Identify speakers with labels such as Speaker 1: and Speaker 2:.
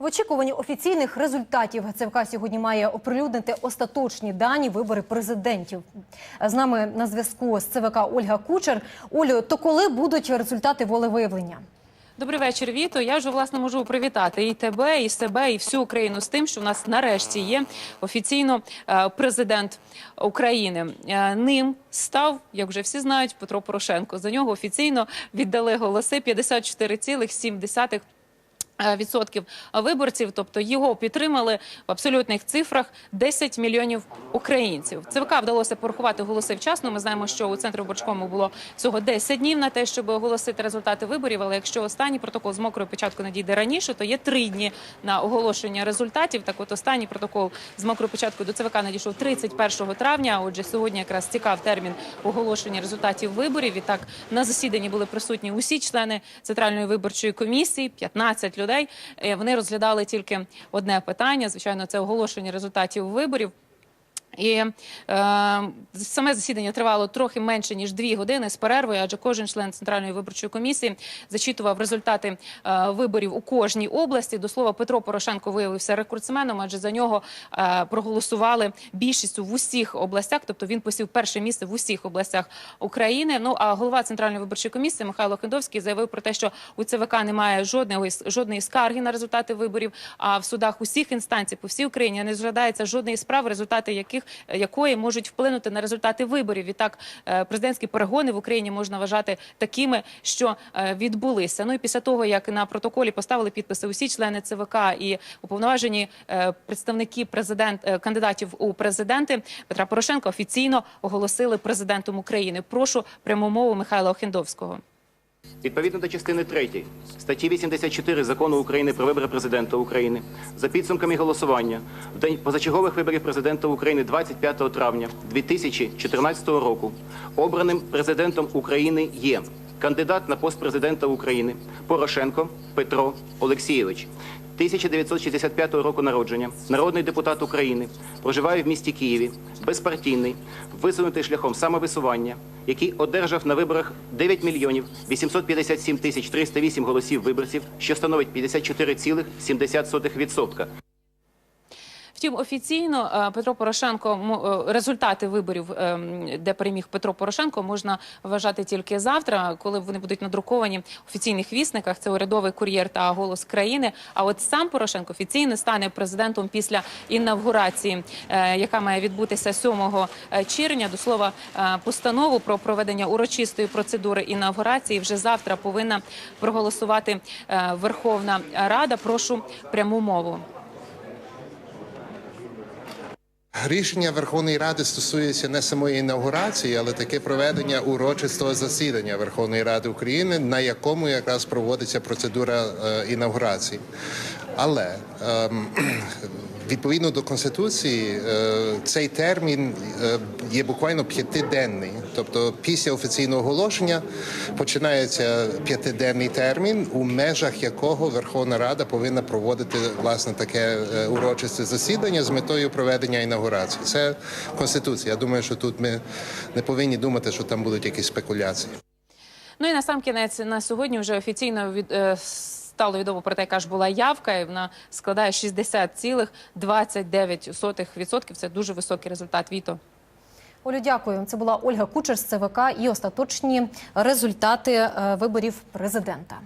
Speaker 1: В очікуванні офіційних результатів ЦВК сьогодні має оприлюднити остаточні дані вибори президентів. З нами на зв'язку з ЦВК Ольга Кучер. Олю, то коли будуть результати волевиявлення?
Speaker 2: Добрий вечір, Віто. Я вже власне можу привітати і тебе, і себе, і всю Україну з тим, що в нас нарешті є офіційно е, президент України. Е, Ним став, як вже всі знають, Петро Порошенко. За нього офіційно віддали голоси 54,7%. Е, Відсотків виборців, тобто його підтримали в абсолютних цифрах 10 мільйонів українців. ЦВК вдалося порахувати голоси вчасно. Ми знаємо, що у центрі виборчкому було всього 10 днів на те, щоб оголосити результати виборів. Але якщо останній протокол з мокрою печаткою надійде раніше, то є три дні на оголошення результатів. Так, от останній протокол з мокрою печаткою до ЦВК надійшов 31 травня. Отже, сьогодні якраз цікав термін оголошення результатів виборів. І так на засіданні були присутні усі члени центральної виборчої комісії, 15 людей. Е, Вони розглядали тільки одне питання. Звичайно, це оголошення результатів виборів. І е, саме засідання тривало трохи менше ніж дві години з перервою, адже кожен член центральної виборчої комісії зачитував результати е, виборів у кожній області. До слова, Петро Порошенко виявився рекордсменом, адже за нього е, проголосували більшістю в усіх областях. Тобто він посів перше місце в усіх областях України. Ну а голова центральної виборчої комісії Михайло Хендовський заявив про те, що у ЦВК немає жодної жодної скарги на результати виборів. А в судах усіх інстанцій по всій Україні не розглядається жодної справи, результати яких якої можуть вплинути на результати виборів. Відтак е, президентські перегони в Україні можна вважати такими, що е, відбулися. Ну і після того, як на протоколі поставили підписи усі члени ЦВК і уповноважені е, представники президент е, кандидатів у президенти Петра Порошенка офіційно оголосили президентом України. Прошу пряму мову Михайла Охендовського.
Speaker 3: Відповідно до частини 3 статті 84 закону України про вибори президента України за підсумками голосування в день позачергових виборів президента України 25 травня 2014 року обраним президентом України є кандидат на пост президента України Порошенко Петро Олексійович. 1965 року народження, народний депутат України, проживає в місті Києві, безпартійний, висунутий шляхом самовисування, який одержав на виборах 9 мільйонів 857 тисяч 308 голосів виборців, що становить 54,7%.
Speaker 2: Втім, офіційно е, Петро Порошенко е, результати виборів, ем, де переміг Петро Порошенко, можна вважати тільки завтра, коли вони будуть надруковані в офіційних вісниках. Це урядовий кур'єр та голос країни. А от сам Порошенко офіційно стане президентом після інавгурації, е, яка має відбутися 7 червня. До слова, е, постанову про проведення урочистої процедури інавгурації вже завтра повинна проголосувати е, Верховна Рада. Прошу пряму мову.
Speaker 4: Рішення Верховної Ради стосується не самої інаугурації, але таке проведення урочистого засідання Верховної Ради України, на якому якраз проводиться процедура е, інаугурації. Але ем, відповідно до конституції е, цей термін е, є буквально п'ятиденний. Тобто, після офіційного оголошення починається п'ятиденний термін, у межах якого Верховна Рада повинна проводити власне таке е, урочисте засідання з метою проведення інаугурації. Це конституція. Я думаю, що тут ми не повинні думати, що там будуть якісь спекуляції.
Speaker 2: Ну і на сам кінець на сьогодні вже офіційно від стало відомо про те, яка ж була явка, і вона складає 60,29%. Це дуже високий результат. Віто.
Speaker 1: Олю, дякую. Це була Ольга Кучер з ЦВК і остаточні результати е, виборів президента.